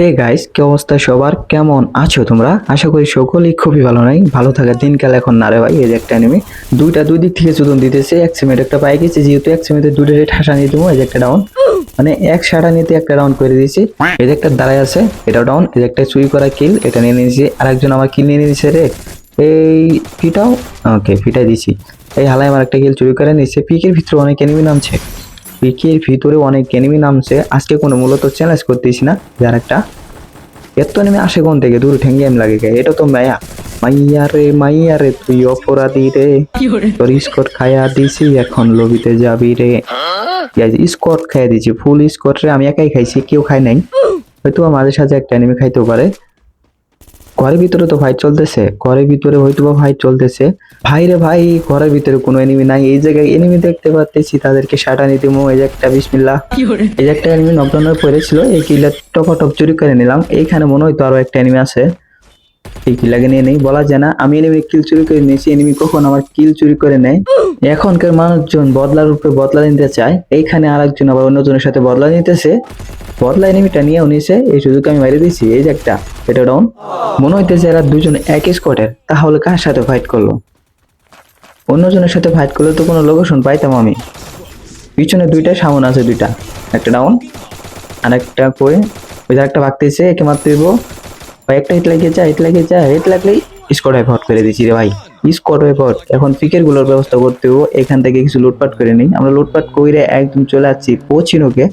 Hey guys কি অবস্থা সবার? কেমন আছো তোমরা? আশা করি সকলেই খুবই ভালো নাই। ভালো থাকার দিনকাল এখন না রে ভাই, এই যে একটা এনিমি দুইটা, দুই দিক থেকে চুদন দিতেছে, এক সিমেন্ট একটা পাই গেছে, যেহেতু এক সিমেন্টে দুটো রেট হাসা নিয়ে দেবো, এই যে একটা ডাউন মানে এক সাটা নিতে একটা ডাউন করে দিয়েছি। এই যে একটা দাঁড়ায় আছে এটাও ডাউন এই যে একটা চুরি করা কিল এটা নিয়ে নিয়েছি। আরেকজন আমার কিল নিয়ে নিয়েছে রে। এই ফিটাও ওকে ফিটাই দিছি এই হালাই আমার একটা কিল চুরি করে নিয়েছে। পিকের ভিতরে অনেক এনিমি নামছে। পিকের ভিতরে অনেক এনিমি নামছে। আজকে কোনো মূলত চ্যালেঞ্জ করতেছি না যার একটা এত নেমে আসে কোন থেকে? দূর ঠেঙ্গে এম লাগে গে এটা তো মায়া। মাইয়া রে মাইয়া রে তুই অপরাধী রে। তোর স্কট খায়া দিছি এখন লবিতে যাবি রে। স্কট খাইয়া দিছি ফুল স্কট রে আমি একাই খাইছি কেউ খাই নাই। হয়তো মাঝে সাঝে একটা এনিমি খাইতেও পারে। ঘরের ভিতরে তো ভাই চলতেছে ঘরের ভিতরে হয়তো বা ফাইট চলতেছে। ভাই রে ভাই ঘরের ভিতরে কোনো এনিমি নাই। এই জায়গায় এনিমি দেখতে পাচ্ছি তাদেরকে সাটানি দিমো। এই যে একটা বিসমিল্লা এই যে একটা এনিমি নকডাউনের পড়েছিল এই কিলা টপা টপ চুরি করে নিলাম। এইখানে মনে হয়তো আরও একটা এনিমি আছে। এই কিলাকে নিয়ে নেই বলা যায় না। আমি এনিমি কিল চুরি করে নিয়েছি এনিমি কখন আমার কিল চুরি করে নেয়? এখনকার মানুষজন বদলার উপরে বদলা নিতে চায়। এইখানে আরেকজন আবার অন্যজনের সাথে বদলা নিতেছে। বদলা এনিমিটা নিয়েও নিছে এই সুযোগ আমি মারি দিয়েছি, এই যে একটা, এটা ডাউন মনে হইতেছে এরা দুজন এক স্কোয়াডের তাহলে কার সাথে ফাইট করল? অন্যজনের সাথে ফাইট করলে তো কোনো লোকেশন পাইতাম আমি। পিছনে দুইটা, সামন আছে দুইটা, একটা ডাউন আর একটা করে ওই যে একটা ভাগতেছে, একে মারতে দেবো ভাই, একটা হিট লাগিয়ে যা হিট লাগিয়ে যা হিট লাগলেই স্কট ওয়াইপ করে দিচ্ছি রে ভাই। স্কট ওয়াইপ এখন পিকেরগুলোর ব্যবস্থা করতে হব এখান থেকে কিছু লুটপাট করে নিই। আমরা লুটপাট কইরে একদম চলে যাচ্ছি পচিনোকে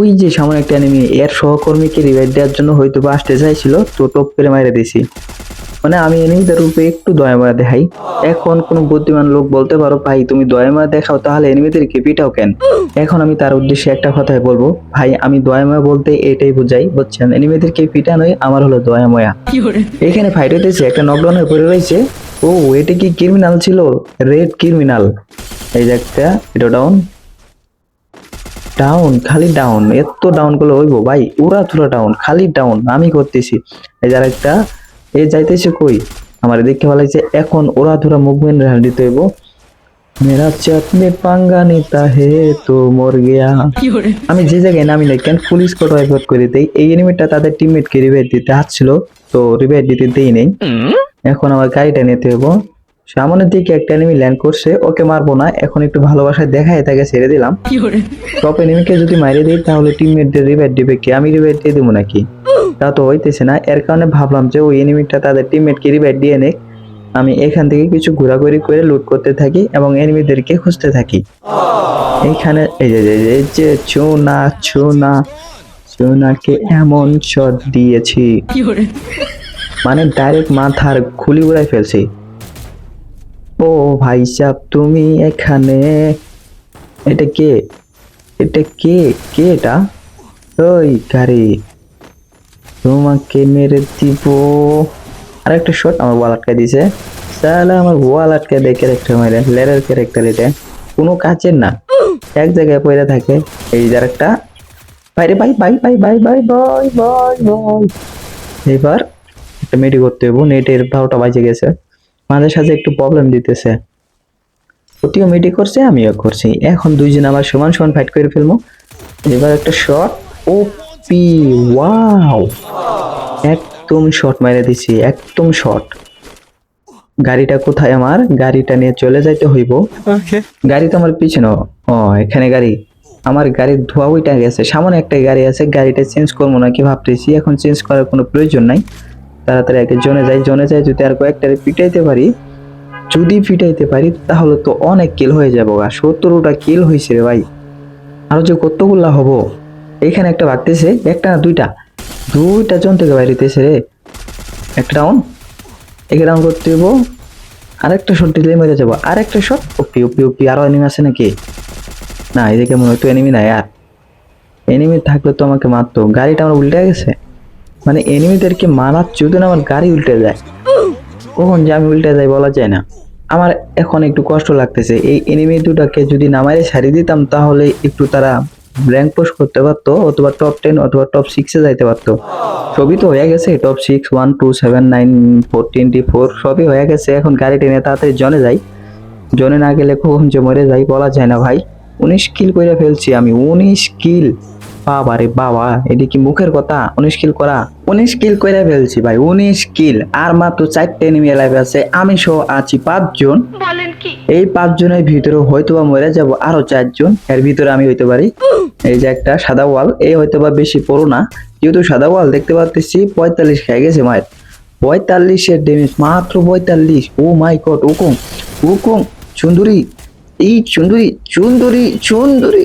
ওই যে সামনে একটা এনিমি এর সহকর্মীকে রিভাইভ দেওয়ার জন্য হয়তো বা আসতে চাইছিল তো টপ করে মাইরে দিছি মানে আমি এনিমিদের রূপে একটু দয়া দয়াময়া দেখাই। এখন কোনো বুদ্ধিমান লোক বলতে পারো ভাই তুমি দয়াময়া দেখাও তাহলে এনিমিদেরকে পিটাও কেন? এখন আমি তার উদ্দেশ্যে একটা কথাই বলব ভাই আমি দয়াময়া বলতে এটাই বুঝাই বুঝছেন? এনিমিদেরকে পিটানোই আমার হলো দয়াময়া এখানে ফাইট হইতেছে একটা নকডাউনের পরে রয়েছে। ও এটা কি ক্রিমিনাল ছিল? রেড ক্রিমিনাল এই যে একটা এটা ডাউন ডাউন খালি ডাউন এত ডাউন করলে হইব? ভাই উড়া তুরা ডাউন খালি ডাউন আমি করতেছি। এই যার একটা এ যাইতেছে কই? আমার দেখতে ভালো লাগছে এখন ওরা ধরা মুভমেন্ট রেহাল দিতে হইব। মেরা চাঁদ মে পাঙ্গা নিতা হে তো মর গিয়া। আমি যে জায়গায় নামি নাই কেন পুলিশ কোট ওয়াইপ করে দেই? এই এনিমিটা তাদের টিমমেটকে রিভাইভ দিতে আসছিল তো রিভাইভ দিতে দেই নেই। এখন আমার গাড়িটা নিতে হইব। সামনের দিকে একটা এনিমি ল্যান্ড করছে ওকে মারবো না এখন একটু ভালোবাসায় দেখায় তাকে ছেড়ে দিলাম। টপ এনিমিকে যদি মারিয়ে দিই তাহলে টিমমেটদের রিভাইভ দিবে কি? আমি রিভাইভ দিয়ে দেবো নাকি? তা তো হইতেছে না এর কারণে ভাবলাম যে ওই এনিমিটা তাদের টিমমেটকে রিভাইভ দিয়ে নেক। আমি এখান থেকে কিছু ঘোরাঘুরি করে লুট করতে থাকি এবং এনিমিদেরকে খুঁজতে থাকি। এইখানে এই যে এই যে- এই যে চুনা চুনা চুনাকে এমন শট দিয়েছি। মানে ডাইরেক্ট মাথার খুলি উড়াই ফেলছি। ও ভাই সাহ তুমি এখানে? এটা কে? এটা কে? কে এটা? ওই গাড়ি। তোমাকে মেরে দিব। আর একটা শট আমার ওয়াল আটকে দিছে। তাহলে আমার ওয়াল আটকে দেয় ক্যারেক্টার মেরে লেরের ক্যারেক্টার এটা। কোনো কাজের না। এক জায়গায় পড়ে থাকে। এই যার একটা বাইরে, bye bye bye bye bye bye bye bye. এবার একটা মেডি করতে হব নেটের ভাওটা বাজে গেছে। মাঝে সাঝে একটু প্রবলেম দিতেছে। ওটিও মেডি করছে আমিও করছি। এখন দুইজন আবার সমান সমান ফাইট করে ফেলব। এবার একটা শট ও পি ওয়াও একদম শট মেরে দিছি একদম শট গাড়িটা কোথায় আমার? গাড়িটা নিয়ে চলে যাইতে হইব। গাড়ি তো আমার পিছনে। ও এখানে গাড়ি। আমার গাড়ির ধোয়া ওইটা গেছে। সামনে একটা গাড়ি আছে। গাড়িটা চেঞ্জ করব নাকি ভাবতেছি। এখন চেঞ্জ করার কোনো প্রয়োজন নাই। তাড়াতাড়ি আগে জনে যাই জনে যাই যদি আর কয়েকটা পিটাইতে পারি, যদি পিটাইতে পারি, তাহলে তো অনেক কিল হয়ে যাব গা। সত্তরটা কিল হয়েছে রে ভাই। আরও যে কতগুলা হব? এখানে একটা ভাগতেছে একটা না দুইটা? দুইটা জন থেকে বাইরেতেছে রে। একটা ডাউন একে ডাউন করতে হইব। আরেকটা শট দিলে মেরে যাব। আরেকটা শট ওপি ওপি ওপি, আরও এনিমি আছে নাকি? না, এদিকে মনে হয় তো এনিমি নাই আর। এনিমি থাকলে তো আমাকে মারতো। গাড়িটা আমার উল্টে গেছে। মানে এনিমিদেরকে মারার যদি আমার গাড়ি উল্টে যায় কখন যে আমি উল্টে যাই বলা যায় না। আমার এখন একটু কষ্ট লাগতেছে। এই এনিমি দুটাকে যদি নামারে ছাড়িয়ে দিতাম, তাহলে একটু তারা র্যাঙ্ক পোস্ট করতে পারতো, অথবা টপ টেন অথবা টপ সিক্সে যাইতে পারতো। সবই তো হয়ে গেছে। Top six one two seven nine four twenty four সবই হয়ে গেছে। এখন গাড়ি টেনে তাড়াতাড়ি জনে যাই। জনে না গেলে কখন যে মরে যাই বলা যায় না ভাই। উনিশ কিল করে ফেলছি আমি। উনিশ কিল বাবা রে বাবা এটি কি মুখের কথা? উনিশ কিল করা? উনিশ কিল করে ফেলছি ভাই উনিশ কিল। আর মাত্র চারটে এনিমি লাইভ আছে আমি সহ আছি পাঁচজন। বলেন কি? এই পাঁচজনের ভিতরে হয়তো বা মরে যাব আরও চারজন এর ভিতরে আমি হইতে পারি। এই যে একটা সাদা ওয়াল এই হয়তো বা বেশি পড়ো না যেহেতু সাদা ওয়াল দেখতে পাচ্ছি পঁয়তাল্লিশ খেয়ে গেছে মায়ের। পঁয়তাল্লিশের ডেমেজ মাত্র পঁয়তাল্লিশ। ও মাই গড হুকুম হুকুম সুন্দরী এই সুন্দরী সুন্দরী সুন্দরী।